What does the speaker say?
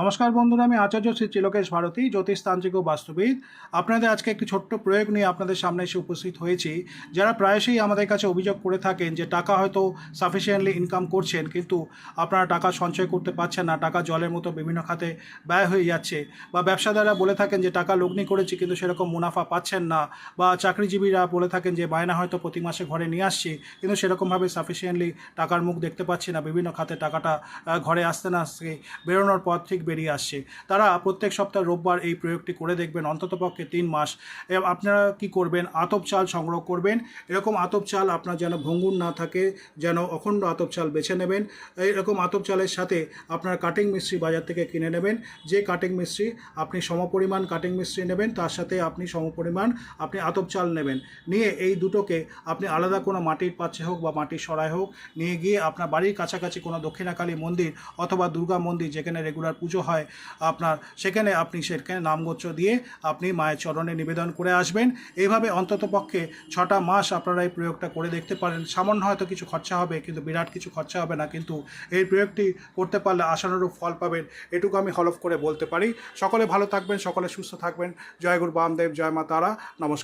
নমস্কার বন্ধুরা, আমি আচার্য শ্রী চিলকেশ ভারতী জ্যোতিষতান্ত্রিক ও বাস্তুবিদ। আপনাদের আজকে একটি ছোট্ট প্রয়োগ নিয়ে আপনাদের সামনে এসে উপস্থিত হয়েছি। যারা প্রায়শই আমাদের কাছে অভিযোগ করে থাকেন যে টাকা হয়তো সাফিসিয়েন্টলি ইনকাম করছেন, কিন্তু আপনারা টাকা সঞ্চয় করতে পারছেন না, টাকা জলের মতো বিভিন্ন খাতে ব্যয় হয়ে যাচ্ছে, বা ব্যবসাদাররা বলে থাকেন যে টাকা লগ্নি করেছি কিন্তু সেরকম মুনাফা পাচ্ছেন না, বা চাকরিজীবীরা বলে থাকেন যে বায়না হয়তো প্রতি মাসে ঘরে নিয়ে আসছি, কিন্তু সেরকমভাবে সাফিসিয়েন্টলি টাকার মুখ দেখতে পাচ্ছি না, বিভিন্ন খাতে টাকাটা ঘরে আসতে না আসতে বেরোনোর পর ঠিক বেরিয়ে আসছে। তারা প্রত্যেক সপ্তাহ রোববার এই প্রয়োগটি করে দেখবেন অন্ততপক্ষে তিন মাস। আপনারা কি করবেন? আতপ চাল সংগ্রহ করবেন। এরকম আতপ চাল আপনার যেন ভঙ্গুর না থাকে, যেন অখণ্ড আতপ চাল বেছে নেবেন। এরকম আতপ চালের সাথে আপনার কাটিং মিস্ত্রি বাজার থেকে কিনে নেবেন। যে কাটিং মিস্ত্রি আপনি সমপরিমাণ কাটিং মিস্ত্রি নেবেন, তার সাথে আপনি সমপরিমাণ আপনি আতপ চাল নেবেন। নিয়ে এই দুটোকে আপনি আলাদা কোনো মাটির পাত্রে হোক বা মাটির সরায় হোক, নিয়ে গিয়ে আপনার বাড়ির কাছাকাছি কোনো দক্ষিণাকালী মন্দির অথবা দুর্গা মন্দির যেখানে রেগুলার পুজো হয় আপনার। সেখানে আপনি সেখানে নামগোত্র দিয়ে আপনি মায়ের চরণে নিবেদন করে আসবেন। এইভাবে অন্তত পক্ষে ছটা মাস আপনারা এই প্রয়োগটা করে দেখতে পারেন। সামান্য হয়তো কিছু খরচা হবে, কিন্তু বিরাট কিছু খরচা হবে না। কিন্তু এই প্রয়োগটি করতে পারলে আশানুরূপ ফল পাবেন। এটুকু আমি হলফ করে বলতে পারি। সকলে ভালো থাকবেন, সকলে সুস্থ থাকবেন। জয় গুরু বামদেব, জয় মা তারা। নমস্কার।